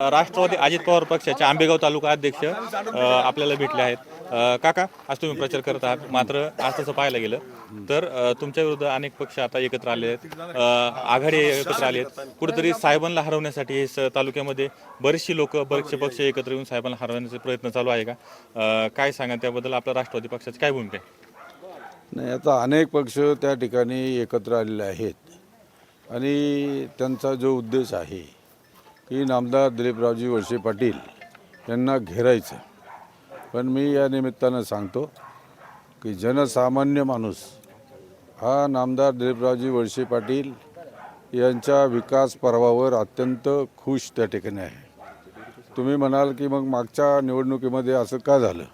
राष्ट्रवादी अजित पवार पक्षाचे आंबेगाव तालुका अध्यक्ष आपल्याला भेटले आहेत. काका आज तुम्ही प्रचार करत आहात. मात्र आज तसं पाहायला गेलं तर तुमच्या विरुद्ध अनेक पक्ष आता एकत्र आले आहेत. आघाडी एकत्र आले आहेत. कुठेतरी साहेबांना हरवण्यासाठी हे स- तालुक्यामध्ये बरेचशी लोक बरेचसे पक्ष एकत्र येऊन साहेबांना हरवण्याचा प्रयत्न चालू आहे का? काय सांगा त्याबद्दल आपल्या राष्ट्रवादी पक्षाची काय भूमिका आहे? नाही आता अनेक पक्ष त्या ठिकाणी एकत्र आलेले आहेत. आणि त्यांचा जो उद्देश आहे की नामदार दिलीपरावजी वळसे पाटील यांना घेरायचं. पण मी या निमित्तानं सांगतो की जनसामान्य माणूस हा नामदार दिलीपरावजी वळसे पाटील यांच्या विकास पर्वावर अत्यंत खुश त्या ठिकाणी आहे. तुम्ही म्हणाल की मग मागच्या निवडणुकीमध्ये असं का झालं?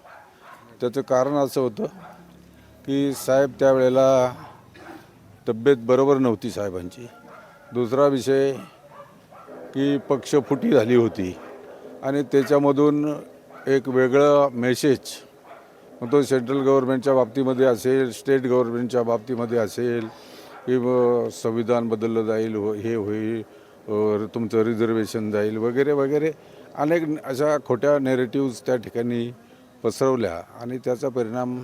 त्याचं कारण असं होतं की साहेब त्यावेळेला तब्येत बरोबर नव्हती साहेबांची. दुसरा विषय की पक्षफुटी झाली होती. आणि त्याच्यामधून एक वेगळं मेसेज मग तो सेंट्रल गव्हर्नमेंटच्या बाबतीमध्ये असेल स्टेट गव्हर्नमेंटच्या बाबतीमध्ये असेल की संविधान बदललं जाईल हो हे होईल तुमचं रिझर्वेशन जाईल वगैरे वगैरे. अनेक अशा खोट्या नेरेटिव्ज त्या ठिकाणी पसरवल्या आणि त्याचा परिणाम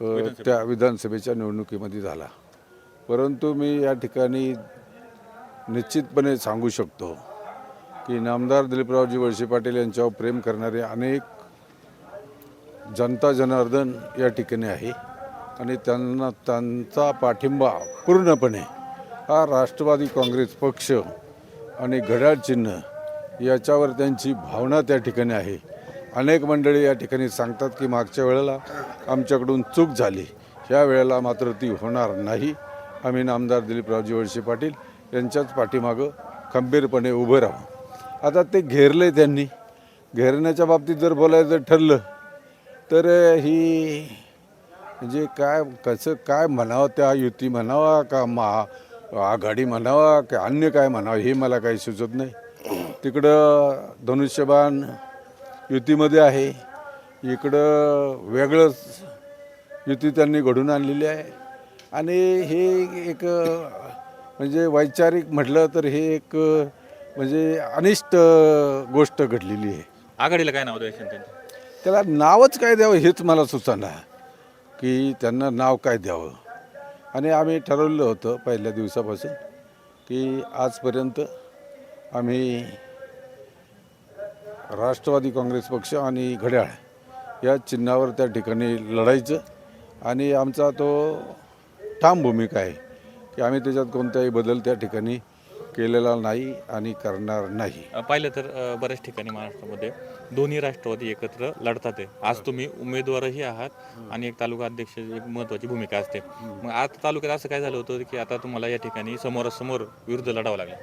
त्या विधानसभेच्या निवडणुकीमध्ये झाला. परंतु मी या ठिकाणी निश्चितपणे सांगू शकतो की नामदार दिलीपरावजी वळसे पाटील यांच्यावर प्रेम करणारे अनेक जनता जनार्दन या ठिकाणी आहे. आणि त्यांना त्यांचा पाठिंबा पूर्णपणे हा राष्ट्रवादी काँग्रेस पक्ष आणि घड्याळ चिन्ह याच्यावर त्यांची भावना त्या ठिकाणी आहे. अनेक मंडळी या ठिकाणी सांगतात की मागच्या वेळेला आमच्याकडून चूक झाली. ह्या वेळेला मात्र ती होणार नाही. आम्ही नामदार दिलीपरावजी वळसे पाटील यांच्याच पाठीमागं खंबीरपणे उभं राहू आता ते घेरले त्यांनी. घेरण्याच्या बाबतीत जर बोलायचं ठरलं तर ही म्हणजे काय कसं काय म्हणावं त्या युती म्हणावा का महा आघाडी म्हणावा का अन्य काय म्हणावं हे मला काही सुचत नाही. तिकडं धनुष्यबाण युतीमध्ये आहे. इकडं वेगळंच युती त्यांनी घडून आणलेली आहे. आणि हे एक म्हणजे वैचारिक म्हटलं तर हे एक म्हणजे अनिष्ट गोष्ट घडलेली आहे. आघाडीला काय नाव द्यायचं त्यांचं? त्याला नावच काय द्यावं हेच मला सुचना की त्यांना नाव काय द्यावं. आणि आम्ही ठरवलं होतं पहिल्या दिवसापासून की आजपर्यंत आम्ही राष्ट्रवादी काँग्रेस पक्ष आणि घड्याळ या चिन्हावर त्या ठिकाणी लढायचं. आणि आमचा तो ठाम भूमिका आहे. की आम्ही त्याच्यात कोणताही बदल त्या ठिकाणी केलेला नाही आणि करणार नाही. पाहिलं तर बऱ्याच ठिकाणी महाराष्ट्रामध्ये दोन्ही राष्ट्रवादी एकत्र लढतात आहे. आज तुम्ही उमेदवारही आहात आणि एक तालुका अध्यक्ष एक महत्वाची भूमिका असते. मग आज तालुक्यात असं काय झालं होतं की आता तुम्हाला या ठिकाणी समोरासमोर विरुद्ध लढावं लागलं?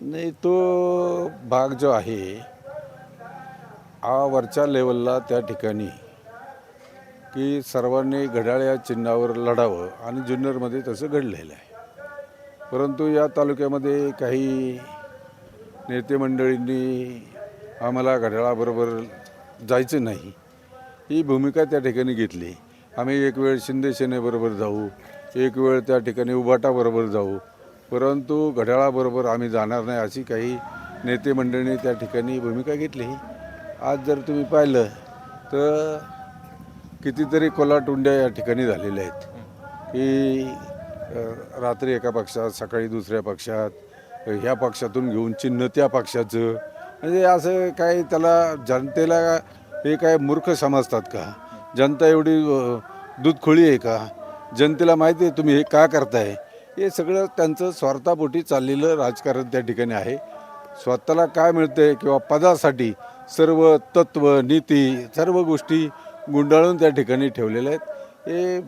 नाही तो भाग जो आहे हा वरच्या लेवलला त्या ठिकाणी की सर्वांनी घड्याळ या चिन्हावर लढावं आणि जुन्नरमध्ये तसं घडलेलं आहे. परंतु या तालुक्यामध्ये काही नेते मंडळींनी आम्हाला घड्याळाबरोबर जायचं नाही. ही भूमिका त्या ठिकाणी घेतली. आम्ही एक वेळ शिंदे सेनेबरोबर जाऊ एक वेळ त्या ठिकाणी उबाटाबरोबर जाऊ. परंतु घड्याळाबरोबर आम्ही जाणार नाही अशी काही नेते मंडळींनी त्या ठिकाणी भूमिका घेतली. आज जर तुम्ही पाहिलं तर कितीतरी कोलाटुंड्या या ठिकाणी झालेल्या आहेत. की रात्री एका पक्षात सकाळी दुसऱ्या पक्षात ह्या पक्षातून घेऊन चिन्ह त्या पक्षाचं. म्हणजे असं काय त्याला जनतेला हे काय मूर्ख समजतात का? जनता एवढी दूधखोळी आहे का? जनतेला माहिती आहे तुम्ही हे का करताय? हे सगळं त्यांचं स्वार्थापोटी चाललेलं राजकारण त्या ठिकाणी आहे. स्वतःला काय मिळतंय किंवा पदासाठी सर्व तत्व नीती सर्व गोष्टी गुंडाळून त्या ठिकाणी ठेवलेल्या आहेत. हे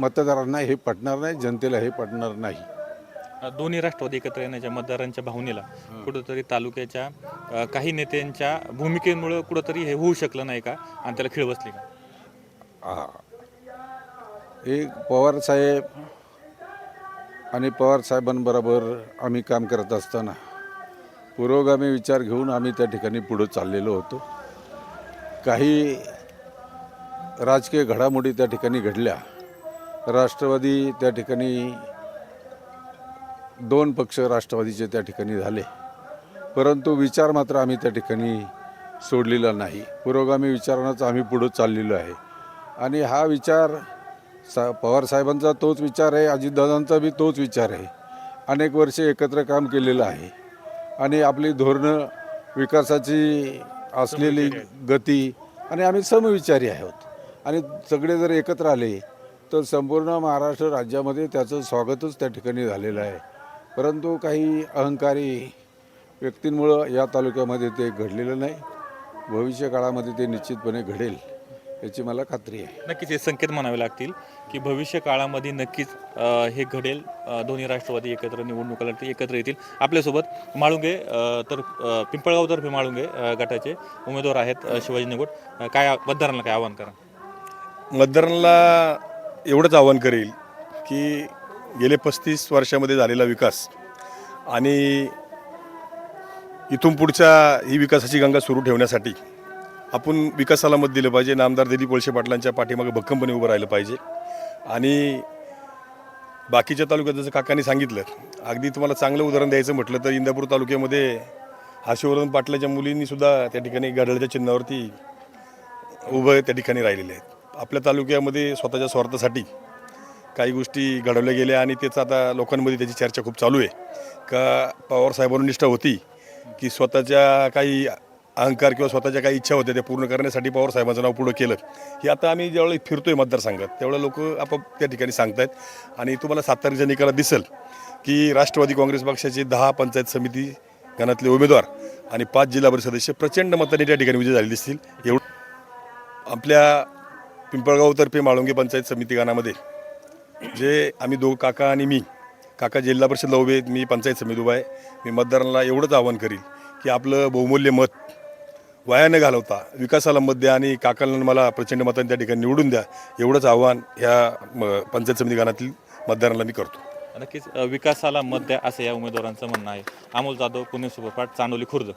मतदारांना हे पटणार नाही जनतेला हे पटणार नाही. दोन्ही राष्ट्रवादी एकत्र येण्याच्या मतदारांच्या भावनेला कुठंतरी तालुक्याच्या अ, काही नेत्यांच्या भूमिकेमुळं कुठंतरी हे होऊ शकलं नाही का? आणि त्याला खीळ बसली का? हा एक पवार साहेब आणि पवार साहेबांबरोबर आम्ही काम करत असताना पुरोगामी विचार घेऊन आम्ही त्या ठिकाणी पुढं चाललेलो होतो. काही राजकीय घडामोडी त्या ठिकाणी घडल्या. राष्ट्रवादी त्या ठिकाणी दोन पक्ष राष्ट्रवादीचे त्या ठिकाणी झाले. परंतु विचार मात्र आम्ही त्या ठिकाणी सोडलेला नाही. पुरोगामी विचारानंच आम्ही पुढं चाललेलो आहे. आणि हा विचार सा पवारसाहेबांचा तोच विचार आहे अजितदादांचा बी तोच विचार आहे. अनेक वर्षे एकत्र काम केलेलं आहे. आणि आपली धोरणं विकासाची असलेली गती आणि आम्ही समविचारी आहोत. आणि सगळे जर एकत्र आले तर संपूर्ण महाराष्ट्र राज्यामध्ये त्याचं स्वागतच त्या ठिकाणी झालेलं आहे. परंतु काही अहंकारी व्यक्तींमुळं या तालुक्यामध्ये ते घडलेलं नाही. भविष्य काळामध्ये ते निश्चितपणे घडेल याची मला खात्री आहे. नक्कीच हे संकेत म्हणावे लागतील की भविष्य काळामध्ये नक्कीच अ, हे घडेल. अ, दोन्ही राष्ट्रवादी एकत्र निवडणुका लढतील एकत्र येतील. आपल्यासोबत माळुंगे अ, तर अ, पिंपळगावतर्फे माळुंगे अ, गटाचे उमेदवार आहेत अ, शिवाजी निगोट. अ, काय मतदारांना काय आवाहन करा? मतदारांना एवढंच आव्हान करेल की गेले पस्तीस वर्षामध्ये झालेला विकास आणि इथून पुढच्या ही विकासाची गंगा सुरू ठेवण्यासाठी आपण विकासाला मत दिलं पाहिजे. नामदार दिलीप वळसे पाटलांच्या पाठीमागे भक्कमपणे उभं राहिलं पाहिजे. आणि बाकीच्या तालुक्यात जसं काकांनी सांगितलं अगदी तुम्हाला चांगलं उदाहरण द्यायचं म्हटलं तर इंदापूर तालुक्यामध्ये हर्षवर्धन पाटलाच्या मुलींनीसुद्धा त्या ठिकाणी गाडळच्या चिन्हावरती उभं त्या ठिकाणी राहिलेले आहेत. आपल्या तालुक्यामध्ये स्वतःच्या स्वार्थासाठी काही गोष्टी घडवल्या गेल्या आणि त्याचं आता लोकांमध्ये त्याची चर्चा खूप चालू आहे. का पवारसाहेबांवर निष्ठा होती की स्वतःच्या काही अहंकार किंवा स्वतःच्या काही इच्छा होत्या त्या पूर्ण करण्यासाठी पवारसाहेबांचं नाव पुढं केलं. हे आता आम्ही ज्यावेळी फिरतोय मतदारसंघात त्यावेळेला लोक आपाप त्या ठिकाणी सांगतायत. आणि तुम्हाला सात तारखेच्या निकालात दिसेल की राष्ट्रवादी काँग्रेस पक्षाचे दहा पंचायत समिती गणातले उमेदवार आणि पाच जिल्हा परिषद सदस्य प्रचंड मतांनी त्या ठिकाणी विजय झाले दिसतील. एवढं आपल्या पिंपळगावतर्फे माळुंगे पंचायत समिती गानामध्ये जे आम्ही दो काका आणि मी काका जिल्हा परिषदला उभे आहेत मी पंचायत समिती उभा आहे. मी मतदारांना एवढंच आवाहन करील की आपलं बहुमूल्य मत वाया न घालवता विकासाला मत द्या आणि काकांना मला प्रचंड मताने त्या ठिकाणी निवडून द्या एवढंच आव्हान ह्या म, पंचायत समिती गानातील मतदारांना मी करतो. नक्कीच विकासाला मत द्या असं या उमेदवारांचं म्हणणं आहे. अमोल जाधव पुणे सुपरफाट चांडोली खुर्द.